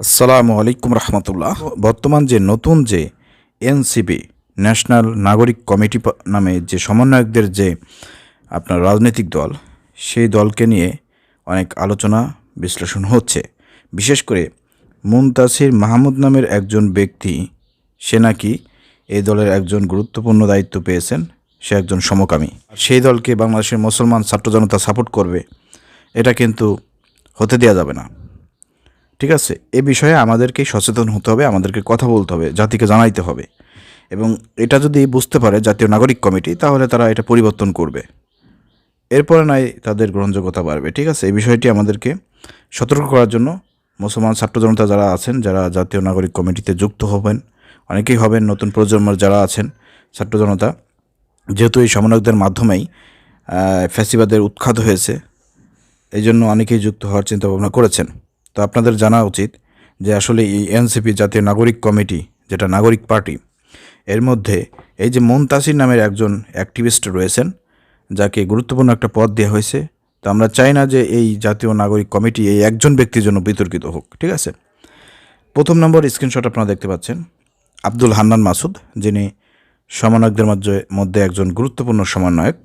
আসসালামু আলাইকুম রহমতুল্লাহ। বর্তমান যে নতুন যে এনসিপি, ন্যাশনাল নাগরিক কমিটি নামে যে সমন্বয়কদের যে আপনার রাজনৈতিক দল, সেই দলকে নিয়ে অনেক আলোচনা, বিশ্লেষণ হচ্ছে। বিশেষ করে মুমতাসির মাহমুদ নামের একজন ব্যক্তি, সে নাকি এই দলের একজন গুরুত্বপূর্ণ দায়িত্ব পেয়েছেন, সে একজন সমকামী। সেই দলকে বাংলাদেশের মুসলমান ছাত্র জনতা সাপোর্ট করবে, এটা কিন্তু হতে দেওয়া যাবে না। ঠিক আছে, এ বিষয়ে আমাদেরকে সচেতন হতে হবে, আমাদেরকে কথা বলতে হবে, জাতিকে জানাইতে হবে। এবং এটা যদি বুঝতে পারে জাতীয় নাগরিক কমিটি, তাহলে তারা এটা পরিবর্তন করবে। এরপরে নয় তাদের গ্রহণযোগ্যতা বাড়বে, ঠিক আছে? এই বিষয়টি আমাদেরকে সতর্ক করার জন্য মুসলমান ছাত্র জনতা যারা আছেন, যারা জাতীয় নাগরিক কমিটিতে যুক্ত হবেন, অনেকেই হবেন নতুন প্রজন্মের যারা আছেন ছাত্র জনতা, যেহেতু এই সমন্বয়কদের মাধ্যমেই ফ্যাসিবাদের উৎখাত হয়েছে, এই জন্য অনেকেই যুক্ত হওয়ার চিন্তা ভাবনা করেছেন। তো আপনাদের জানা উচিত যে আসলে এই এনসিপি জাতীয় নাগরিক কমিটি, যেটা নাগরিক পার্টি, এর মধ্যে এই যে মুনতাসির নামের একজন অ্যাক্টিভিস্ট রয়েছেন, যাকে গুরুত্বপূর্ণ একটা পদ দেওয়া হয়েছে। তো আমরা চাই না যে এই জাতীয় নাগরিক কমিটি এই একজন ব্যক্তির জন্য বিতর্কিত হোক, ঠিক আছে? প্রথম নম্বর স্ক্রিনশট আপনারা দেখতে পাচ্ছেন। আব্দুল হান্নান মাসুদ, যিনি সমন্বয়কদের মধ্যে মধ্যে একজন গুরুত্বপূর্ণ সমন্বয়ক।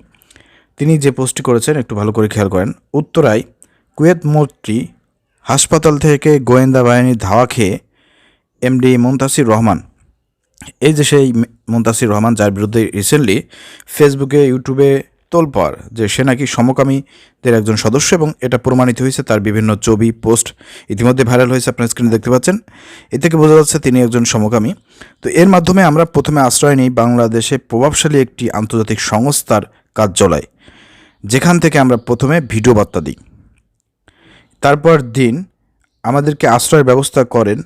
তিনি যে পোস্টটি করেছেন, একটু ভালো করে খেয়াল করেন। উত্তরায় কুয়েত মূর্তি হাসপাতাল থেকে গোয়েন্দা বাহিনীর ধাওয়া খেয়ে এমডি মুনতাসির রহমান। এই যে সেই মুনতাসির রহমান, যার বিরুদ্ধে রিসেন্টলি ফেসবুকে, ইউটিউবে তোলপার যে সে নাকি সমকামীদের একজন সদস্য এবং এটা প্রমাণিত হয়েছে তার বিভিন্ন ছবি, পোস্ট ইতিমধ্যে ভাইরাল হয়েছে, আপনার স্ক্রিনে দেখতে পাচ্ছেন। এ থেকে বোঝা যাচ্ছে তিনি একজন সমকামী। তো এর মাধ্যমে আমরা প্রথমে আশ্রয় নিই বাংলাদেশে প্রভাবশালী একটি আন্তর্জাতিক সংস্থার কার্যালয়, যেখান থেকে আমরা প্রথমে ভিডিও বার্তা দিই। তারপর দিন আমাদেরকে আশ্রয়ের ব্যবস্থা করেন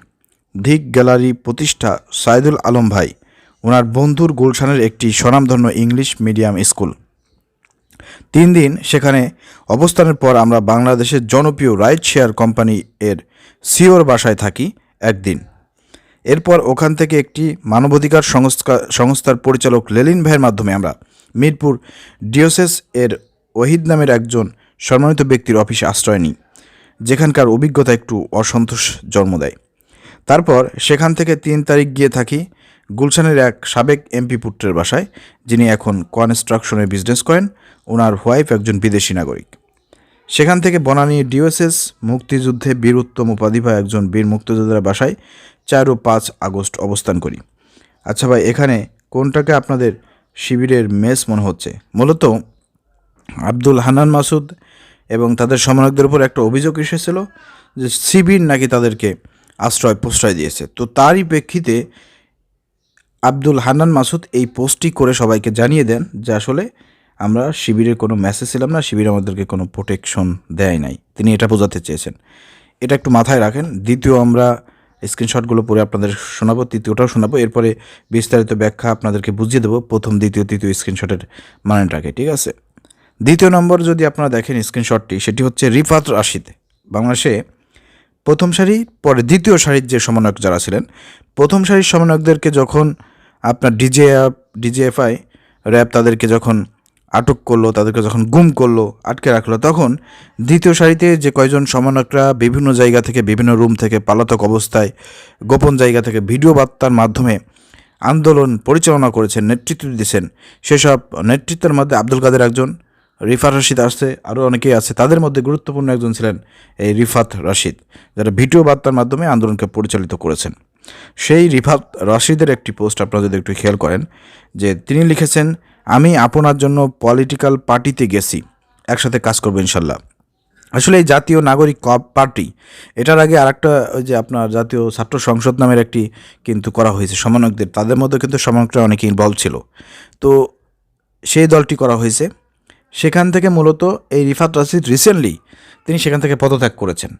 ধিক গ্যালারি প্রতিষ্ঠা সাইদুল আলম ভাই ওনার বন্ধুর গুলশানের একটি স্বনামধন্য ইংলিশ মিডিয়াম স্কুল। তিন দিন সেখানে অবস্থানের পর আমরা বাংলাদেশের জনপ্রিয় রাইড শেয়ার কোম্পানি এর সিওর বাসায় থাকি একদিন। এরপর ওখান থেকে একটি মানবাধিকার সংস্থা, সংস্থার পরিচালক লেলিন ভাইয়ের মাধ্যমে আমরা মিরপুর ডিওসেস এর ওহিদ নামের একজন সম্মানিত ব্যক্তির অফিসে আশ্রয় নিই। যেখানকার অভিজ্ঞতা একটু অসন্তোষ জন্ম দেয়। তারপর সেখান থেকে তিন তারিখ গিয়ে থাকি গুলশানের এক সাবেক এমপি পুত্রের বাসায়, যিনি এখন কনস্ট্রাকশনের বিজনেস করেন। ওনার ওয়াইফ একজন বিদেশি নাগরিক। সেখান থেকে বনানী ডিওএসএস মুক্তিযুদ্ধে বীর উত্তম উপাধি পাওয়া একজন বীর মুক্তিযোদ্ধার বাসায় চার ও পাঁচ আগস্ট অবস্থান করি। আচ্ছা ভাই, এখানে কোনটাকে আপনাদের শিবিরের মেস মনে হচ্ছে? মূলত আব্দুল হান্নান মাসুদ এবং তাদের সমন্বয়কদের উপর একটা অভিযোগ এসেছিল যে শিবির নাকি তাদেরকে আশ্রয়, প্রশ্রয় দিয়েছে। তো তারই প্রেক্ষিতে আব্দুল হান্নান মাসুদ এই পোস্টটি করে সবাইকে জানিয়ে দেন যে আসলে আমরা শিবিরের কোনো মেসেজ ছিলাম না, শিবির আমাদেরকে কোনো প্রোটেকশন দেয় নাই। তিনি এটা বোঝাতে চেয়েছেন। এটা একটু মাথায় রাখেন। দ্বিতীয় আমরা স্ক্রিনশটগুলো পরে আপনাদের শোনাবো, তৃতীয়টাও শোনাবো। এরপরে বিস্তারিত ব্যাখ্যা আপনাদেরকে বুঝিয়ে দেবো। প্রথম, দ্বিতীয়, তৃতীয় স্ক্রিনশটের মানেটাকে ঠিক আছে? দ্বিতীয় নম্বর যদি আপনারা দেখেন স্ক্রিনশটটি, সেটি হচ্ছে রিফাত রাশিদ। বাংলাদেশে প্রথম সারি পরে দ্বিতীয় সারির যে সমন্বয়ক যারা ছিলেন, প্রথম সারির সমন্বয়কদেরকে যখন আপনার ডিজে ডিজিএফআই র্যাব তাদেরকে যখন আটক করল, তাদেরকে যখন গুম করল, আটকে রাখল, তখন দ্বিতীয় সারিতে যে কয়জন সমন্বয়করা বিভিন্ন জায়গা থেকে, বিভিন্ন রুম থেকে, পালাতক অবস্থায়, গোপন জায়গা থেকে ভিডিও বার্তার মাধ্যমে আন্দোলন পরিচালনা করেছেন, নেতৃত্ব দিয়েছেন, সেসব নেতৃত্বের মধ্যে আব্দুল কাদের একজন রিফাত রশিদ আসছে আরও অনেকেই আছে। তাদের মধ্যে গুরুত্বপূর্ণ একজন ছিলেন এই রিফাত রশিদ, যারা ভিডিও বার্তার মাধ্যমে আন্দোলনকে পরিচালিত করেছেন। সেই রিফাত রশিদের একটি পোস্ট আপনারা যদি একটু খেয়াল করেন, যে তিনি লিখেছেন, আমি আপনার জন্য পলিটিক্যাল পার্টিতে গেছি, একসাথে কাজ করব ইনশাল্লাহ। আসলে এই জাতীয় নাগরিক পার্টি, এটার আগে আরেকটা ওই যে আপনার জাতীয় ছাত্র সংসদ নামের একটি কিন্তু করা হয়েছে, সমন্বয়কদের। তাদের মধ্যে কিন্তু সমন্বয়করা অনেকে ইনভলভ ছিল। তো সেই দলটি করা হয়েছে। সেখান থেকে মূলত এই রিফাত রাশিদ রিসেন্টলি তিনি সেখান থেকে পদত্যাগ করেছেন।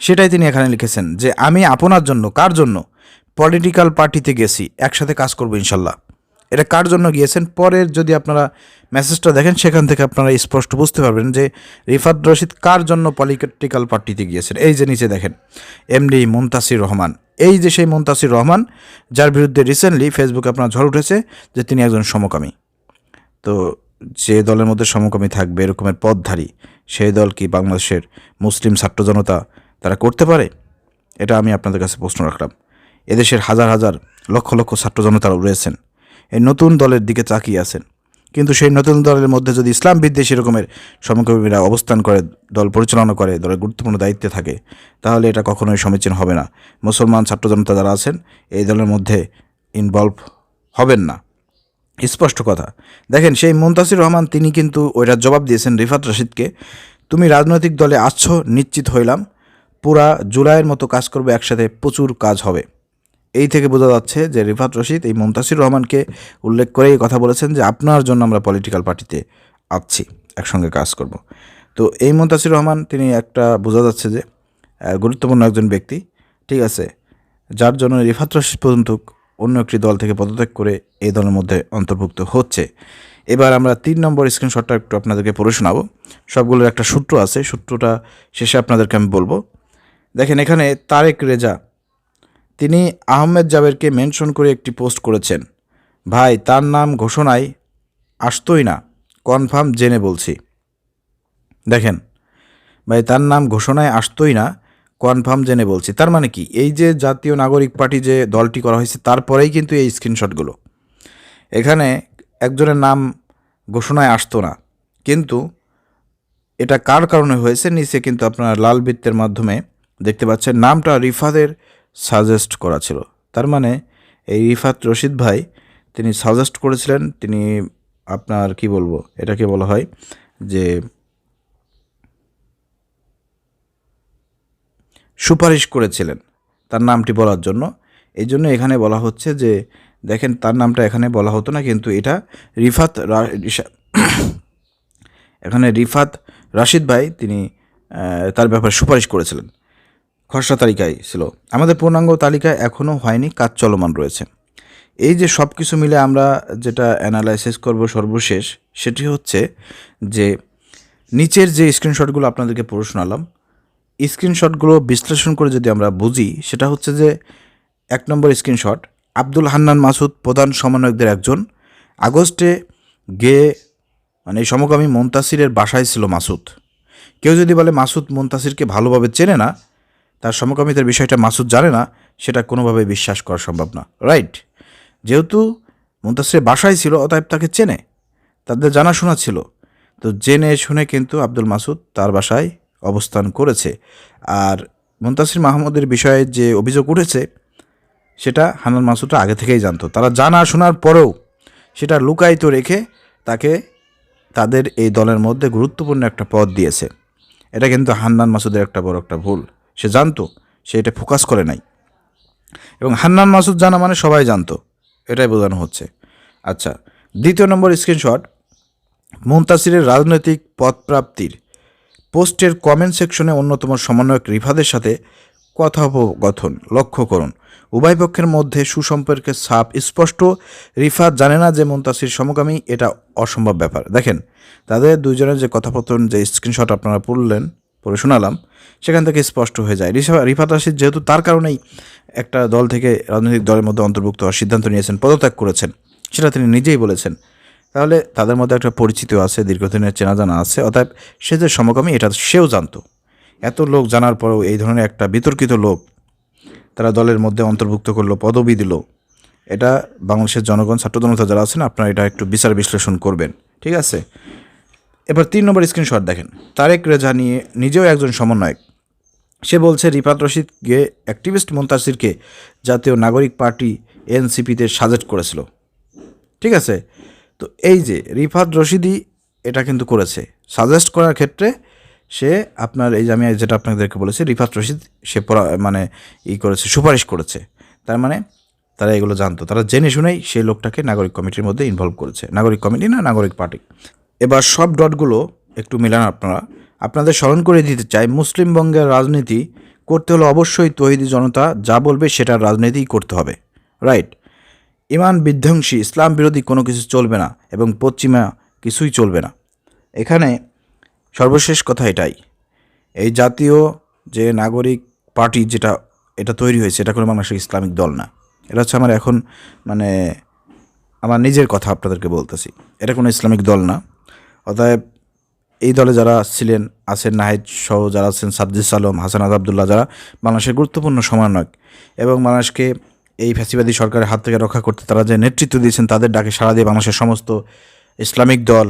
সেটাই তিনি এখানে লিখেছেন যে, আমি আপনার জন্য, কার জন্য? পলিটিক্যাল পার্টিতে গেছি, একসাথে কাজ করব ইনশাল্লাহ। এটা কার জন্য গিয়েছেন? পরের যদি আপনারা মেসেজটা দেখেন, সেখান থেকে আপনারা স্পষ্ট বুঝতে পারবেন যে, রিফাত রশিদ কার জন্য পলিটিক্যাল পার্টিতে গিয়েছেন? এই যে নিচে দেখেন এমডি মুনতাসির রহমান। এই যে সেই মুনতাসির রহমান, যার বিরুদ্ধে রিসেন্টলি ফেসবুকে আপনার ঝড় উঠেছে যে, তিনি একজন সমকামী। তো যে দলের মধ্যে সমকামী থাকবে এরকমের পদধারী সেই দল কি বাংলাদেশের মুসলিম ছাত্র জনতা তারা করতে পারে? এটা আমি আপনাদের কাছে প্রশ্ন রাখলাম। এদেশের হাজার হাজার লক্ষ লক্ষ ছাত্র জনতারা রয়েছেন, এই নতুন দলের দিকে তাকিয়ে আছেন। কিন্তু সেই নতুন দলের মধ্যে যদি ইসলাম বিদ্বেষী রকমের সমকর্মীরা অবস্থান করে, দল পরিচালনা করে, দলের গুরুত্বপূর্ণ দায়িত্বে থাকে, তাহলে এটা কখনোই সমীচীন হবে না। মুসলমান ছাত্র জনতা যারা আছেন, এই দলের মধ্যে ইনভলভ হবেন না। স্পষ্ট কথা। দেখেন, সেই মুন্তাসির রহমান, তিনি কিন্তু ওইটার জবাব দিয়েছেন রিফাত রশিদকে, তুমি রাজনৈতিক দলে আসছো নিশ্চিত হইলাম। পুরা জুলাইয়ের মতো কাজ করবে, একসাথে প্রচুর কাজ হবে। এই থেকে বোঝা যাচ্ছে যে রিফাত রশিদ, এই মুমতাসির রহমানকে উল্লেখ করেই কথা বলেছেন যে, আপনার জন্য আমরা পলিটিক্যাল পার্টিতে আছি, একসঙ্গে কাজ করব। তো এই মুমতাসির রহমান, তিনি একটা বোঝা যাচ্ছে যে গুরুত্বপূর্ণ একজন ব্যক্তি, ঠিক আছে, যার জন্য রিফাত রশিদ পর্যন্ত অন্য একটি দল থেকে পদত্যাগ করে এই দলের মধ্যে অন্তর্ভুক্ত হচ্ছে। এবার আমরা তিন নম্বর স্ক্রিনশটটা একটু আপনাদেরকে পড়ে শোনাবো। সবগুলোর একটা সূত্র আছে, সূত্রটা শেষে আপনাদেরকে আমি বলব। দেখেন, এখানে তারেক রেজা, তিনি আহমেদ জাবেরকে মেনশন করে একটি পোস্ট করেছেন। ভাই, তার নাম ঘোষণায় আসতোই না, কনফার্ম জেনে বলছি। দেখেন, ভাই, তার নাম ঘোষণায় আসতোই না কনফার্ম জেনে বলছি। তার মানে কি? এই যে জাতীয় নাগরিক পার্টি যে দলটি করা হয়েছে, তারপরেই কিন্তু এই স্ক্রিনশটগুলো। এখানে একজনের নাম ঘোষণায় আসতো না। কিন্তু এটা কার কারণে হয়েছে নিচে কিন্তু আপনার লাল বৃত্তের মাধ্যমে দেখতে পাচ্ছেন। নামটা রিফাদের সাজেস্ট করা ছিল। তার মানে এই রিফাত রশিদ ভাই, তিনি সাজেস্ট করেছিলেন, তিনি আপনার কি বলব, এটাকে বলা হয় যে সুপারিশ করেছিলেন তার নামটি বলার জন্য। এই জন্য এখানে বলা হচ্ছে যে, দেখেন তার নামটা এখানে বলা হতো না, কিন্তু এটা রিফাত এখানে রিফাত রাশিদ ভাই তিনি তার ব্যাপারে সুপারিশ করেছিলেন। খসড়া তালিকায় ছিল। আমাদের পূর্ণাঙ্গ তালিকা এখনও হয়নি, কাজ চলমান রয়েছে। এই যে সব কিছু মিলে আমরা যেটা অ্যানালাইসিস করব সর্বশেষ, সেটি হচ্ছে যে, নিচের যে স্ক্রিনশটগুলো আপনাদেরকে পড়ে শোনালাম স্ক্রিনশটগুলো বিশ্লেষণ করে যদি আমরা বুঝি, সেটা হচ্ছে যে এক নম্বর স্ক্রিনশট, আব্দুল হান্নান মাসুদ প্রধান সমন্বয়কদের একজন। আগস্টে গিয়ে মানে সমকামী মন্তাসিরের বাসায় ছিল মাসুদ। কেউ যদি বলে মাসুদ মন্তাসিরকে ভালোভাবে চেনে না, তার সমকামিতার বিষয়টা মাসুদ জানে না, সেটা কোনোভাবে বিশ্বাস করা সম্ভব না। রাইট? যেহেতু মুন্তাসিরের বাসায় ছিল, অতএব তাকে চেনে, তাদের জানাশোনা ছিল। তো জেনে শুনে কিন্তু আব্দুল মাসুদ তার বাসায় অবস্থান করেছে। আর মুন্তাসির মাহমুদের বিষয়ে যে অভিযোগ উঠেছে, সেটা হানান মাসুদরা আগে থেকেই জানতো। তারা জানা শোনার পরেও সেটা লুকায়িত রেখে তাকে, তাদের এই দলের মধ্যে গুরুত্বপূর্ণ একটা পদ দিয়েছে। এটা কিন্তু হান্নান মাসুদের একটা বড় একটা ভুল। সে জানতো, সে এটা ফোকাস করে নাই। এবং হান্নান মাসুদ জানা মানে সবাই জানতো। এটাই বোঝানো হচ্ছে। আচ্ছা দ্বিতীয় নম্বর স্ক্রিনশট। মুনতাসিরের রাজনৈতিক পদপ্রাপ্তির পোস্টের কমেন্ট সেকশনে অন্যতম সমন্বয়ক রিফাদের সাথে কথোপকথন। লক্ষ্য করুন, উভয় পক্ষের মধ্যে সুসম্পর্কের ছাপ স্পষ্ট। রিফাত জানে না যে মুনতাসির সমকামী, এটা অসম্ভব ব্যাপার। দেখেন, তাদের দুজনের যে কথাপতন যে স্ক্রিনশট আপনারা পড়লেন, পড়ে শোনালাম, সেখান থেকে স্পষ্ট হয়ে যায়। রিফাত রাশিদ যেহেতু তার কারণেই একটা দল থেকে রাজনৈতিক দলের মধ্যে অন্তর্ভুক্ত হওয়ার সিদ্ধান্ত নিয়েছেন, পদত্যাগ করেছেন, সেটা তিনি নিজেই বলেছেন। তাহলে তাদের মধ্যে একটা পরিচিত আছে, দীর্ঘদিনের চেনা জানা আছে। অতএব সে যে সমকামী, এটা সেও জানতো। এত লোক জানার পরেও এই ধরনের একটা বিতর্কিত লোক তারা দলের মধ্যে অন্তর্ভুক্ত করল, পদবি দিল। এটা বাংলাদেশের জনগণ, ছাত্র জনতা যারা আছেন, আপনারা এটা একটু বিচার বিশ্লেষণ করবেন। ঠিক আছে? এবার তিন নম্বর স্ক্রিনশট দেখেন। তারেক রেজা নিয়ে নিজেও একজন সমন্বয়ক। সে বলছে, রিফাত রশিদকে, অ্যাক্টিভিস্ট মন্তাসিরকে জাতীয় নাগরিক পার্টি এনসিপিতে সাজেস্ট করেছিল। ঠিক আছে? তো এই যে রিফাত রশিদি এটা কিন্তু করেছে। সাজেস্ট করার ক্ষেত্রে সে আপনার এই যে আমি যেটা আপনাদেরকে বলেছি, রিফাত রশিদ সে পড়া মানে ই করেছে, সুপারিশ করেছে। তার মানে তারা এগুলো জানতো। তারা জেনে শুনেই সেই লোকটাকে নাগরিক কমিটির মধ্যে ইনভলভ করেছে। নাগরিক কমিটি না, নাগরিক পার্টি। এবার সব ডটগুলো একটু মিলান আপনারা। আপনাদের স্মরণ করে দিতে চাই মুসলিমবঙ্গের রাজনীতি করতে হলে অবশ্যই তহিদি জনতা যা বলবে সেটার রাজনীতিই করতে হবে। রাইট ইমান বিধ্বংসী, ইসলাম বিরোধী কোনো কিছু চলবে না এবং পশ্চিমা কিছুই চলবে না। এখানে সর্বশেষ কথা এটাই। এই জাতীয় যে নাগরিক পার্টি যেটা, এটা তৈরি হয়েছে, এটা কোনো বাংলাদেশের ইসলামিক দল না। এটা হচ্ছে আমার এখন মানে আমার নিজের কথা আপনাদেরকে বলতেছি। এটা কোনো ইসলামিক দল না। অতএব এই দলে যারা ছিলেন, আছেন নাহিদ সহ যারা আছেন সাদ্দিস আলম, হাসান আবদুল্লাহ, যারা বাংলাদেশের গুরুত্বপূর্ণ সমন্বয়ক এবং বাংলাদেশকে এই ফ্যাসিবাদী সরকারের হাত থেকে রক্ষা করতে তারা যে নেতৃত্ব দিয়েছেন, তাদের ডাকে সারা দিয়ে বাংলাদেশের সমস্ত ইসলামিক দল,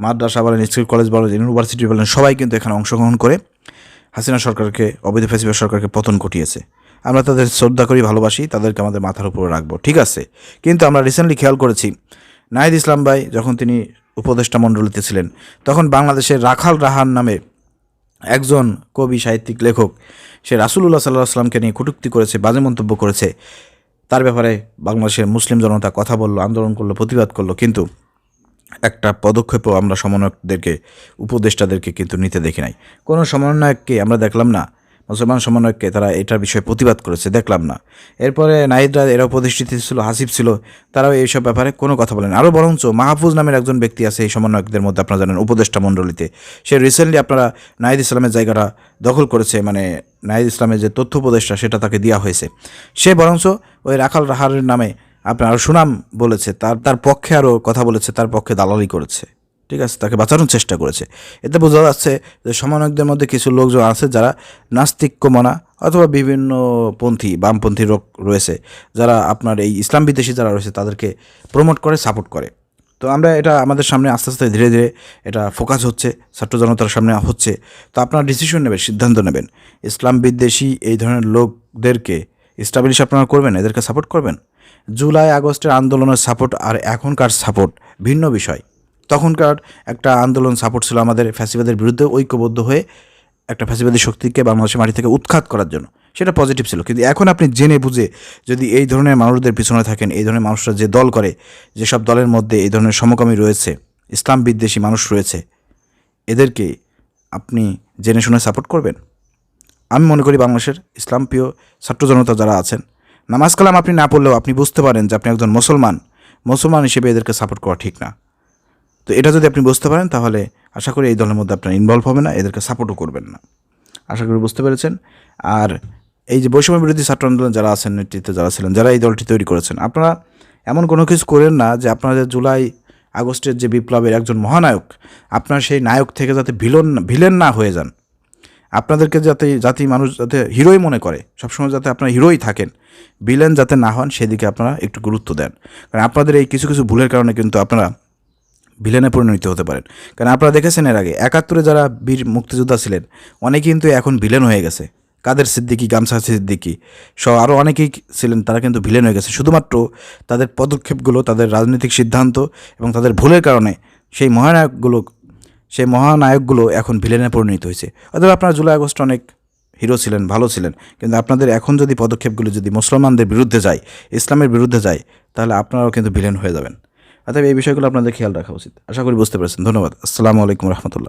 মাদ্রাসা বলেন, স্কুল, কলেজ বলেন, ইউনিভার্সিটি বলেন, সবাই কিন্তু এখানে অংশগ্রহণ করে হাসিনা সরকারকে, অবৈধ ফ্যাসিবাদ সরকারকে পতন ঘটিয়েছে। আমরা তাদের শ্রদ্ধা করি, ভালোবাসি, তাদেরকে আমাদের মাথার উপরে রাখব, ঠিক আছে? কিন্তু আমরা রিসেন্টলি খেয়াল করেছি, নাহিদ ইসলাম ভাই যখন তিনি উপদেষ্টা মণ্ডলীতে ছিলেন, তখন বাংলাদেশের রাখাল রাহান নামে একজন কবি, সাহিত্যিক, লেখক, সে রাসুলুল্লাহ সাল্লাহ আসলামকে নিয়ে কটূক্তি করেছে, বাজে মন্তব্য করেছে। তার ব্যাপারে বাংলাদেশের মুসলিম জনতা কথা বলল, আন্দোলন করল, প্রতিবাদ করল, কিন্তু একটা পদক্ষেপও আমরা সমন্বয়কদেরকে, উপদেষ্টাদেরকে কিন্তু নিতে দেখি নাই। কোনো সমন্বয়ককে আমরা দেখলাম না। মুসলমান সমন্বয়কে তারা এটার বিষয়ে প্রতিবাদ করেছে, দেখলাম না। এরপরে নাহিদরা এরা প্রতিষ্ঠিত ছিল হাসিফ ছিল, তারাও এইসব ব্যাপারে কোনো কথা বলেন। আরও বরঞ্চ মাহফুজ নামের একজন ব্যক্তি আছে এই সমন্বয়কদের মধ্যে, আপনারা জানেন, উপদেষ্টা মণ্ডলীতে। সে রিসেন্টলি আপনারা নাহিদ ইসলামের জায়গাটা দখল করেছে মানে নাহিদ ইসলামের যে তথ্য উপদেষ্টা, সেটা তাকে দেওয়া হয়েছে। সে বরঞ্চ ওই রাখাল রাহারের নামে আপনার সুনাম বলেছে, তার তার পক্ষে আরও কথা বলেছে, তার পক্ষে দালালি করেছে। ঠিক আছে, তাকে বাঁচানোর চেষ্টা করেছে। এতে বোঝা যাচ্ছে যে সমন্বয়কদের মধ্যে কিছু লোকজন আছে যারা নাস্তিক্যমনা অথবা বিভিন্ন পন্থী, বামপন্থী লোক রয়েছে যারা আপনার এই ইসলাম বিদ্বেষী যারা রয়েছে তাদেরকে প্রমোট করে সাপোর্ট করে। তো আমরা এটা আমাদের সামনে আস্তে আস্তে ধীরে ধীরে এটা ফোকাস হচ্ছে, ছাত্র জনতার সামনে হচ্ছে। তো আপনারা ডিসিশন নেবেন, সিদ্ধান্ত নেবেন। ইসলাম বিদ্বেষী এই ধরনের লোকদেরকে স্টাবলিশ আপনারা করবেন, এদেরকে সাপোর্ট করবেন? জুলাই আগস্টের আন্দোলনের সাপোর্ট আর এখনকার সাপোর্ট ভিন্ন বিষয়। তখনকার একটা আন্দোলন সাপোর্ট ছিল আমাদের ফ্যাসিবাদের বিরুদ্ধে ঐক্যবদ্ধ হয়ে একটা ফ্যাসিবাদী শক্তিকে বাংলাদেশের মাটি থেকে উৎখাত করার জন্য। সেটা পজিটিভ ছিল। কিন্তু এখন আপনি জেনে বুঝে যদি এই ধরনের মানুষদের পিছনে থাকেন, এই ধরনের মানুষরা যে দল করে, যেসব দলের মধ্যে এই ধরনের সমকামী রয়েছে, ইসলাম বিদ্বেষী মানুষ রয়েছে, এদেরকে আপনি জেনে শুনে সাপোর্ট করবেন? আমি মনে করি বাংলাদেশের ইসলাম প্রিয় ছাত্র জনতা যারা আছেন, নামাজ কালাম আপনি না পড়লেও আপনি বুঝতে পারেন যে আপনি একজন মুসলমান। মুসলমান হিসেবে এদেরকে সাপোর্ট করা ঠিক না। তো এটা যদি আপনি বুঝতে পারেন, তাহলে আশা করি এই দলের মধ্যে আপনার ইনভলভ হবে না, এদেরকে সাপোর্টও করবেন না। আশা করি বুঝতে পেরেছেন। আর এই যে বৈষম্য বিরোধী ছাত্র আন্দোলন যারা আছেন, নেতৃত্বে যারা ছিলেন, যারা এই দলটি তৈরি করেছেন, আপনারা এমন কোনো কিছু করেন না যে আপনাদের জুলাই, আগস্টের যে বিপ্লবের একজন মহানায়ক, আপনার সেই নায়ক থেকে যাতে ভিলন, ভিলেন না হয়ে যান। আপনাদেরকে যাতে জাতি মানুষ, যাতে হিরোই মনে করে, সবসময় যাতে আপনারা হিরোই থাকেন, ভিলেন যাতে না হন, সেদিকে আপনারা একটু গুরুত্ব দেন। কারণ আপনাদের এই কিছু কিছু ভুলের কারণে কিন্তু আপনারা ভিলেনে পরিণত হতে পারেন। কারণ আপনারা দেখেছেন এর আগে, একাত্তরে যারা বীর মুক্তিযোদ্ধা ছিলেন অনেকে কিন্তু এখন ভিলেন হয়ে গেছে। কাদের সিদ্দিকি, গামছা সিদ্দিকি সহ আরও অনেকেই ছিলেন, তারা কিন্তু ভিলেন হয়ে গেছে। শুধুমাত্র তাদের পদক্ষেপগুলো, তাদের রাজনৈতিক সিদ্ধান্ত এবং তাদের ভুলের কারণে সেই মহানায়কগুলো সেই মহানায়কগুলো এখন ভিলেনে পরিণত হয়েছে। অথবা আপনারা জুলাই আগস্ট অনেক হিরো ছিলেন, ভালো ছিলেন, কিন্তু আপনাদের এখন যদি পদক্ষেপগুলো যদি মুসলমানদের বিরুদ্ধে যায়, ইসলামের বিরুদ্ধে যায়, তাহলে আপনারাও কিন্তু ভিলেন হয়ে যাবেন। অতএব এই বিষয়গুলো আপনাদের খেয়াল রাখা উচিত। আশা করি বুঝতে পেরেছেন। ধন্যবাদ। আসসালামু আলাইকুম রহমতুল্লাহ।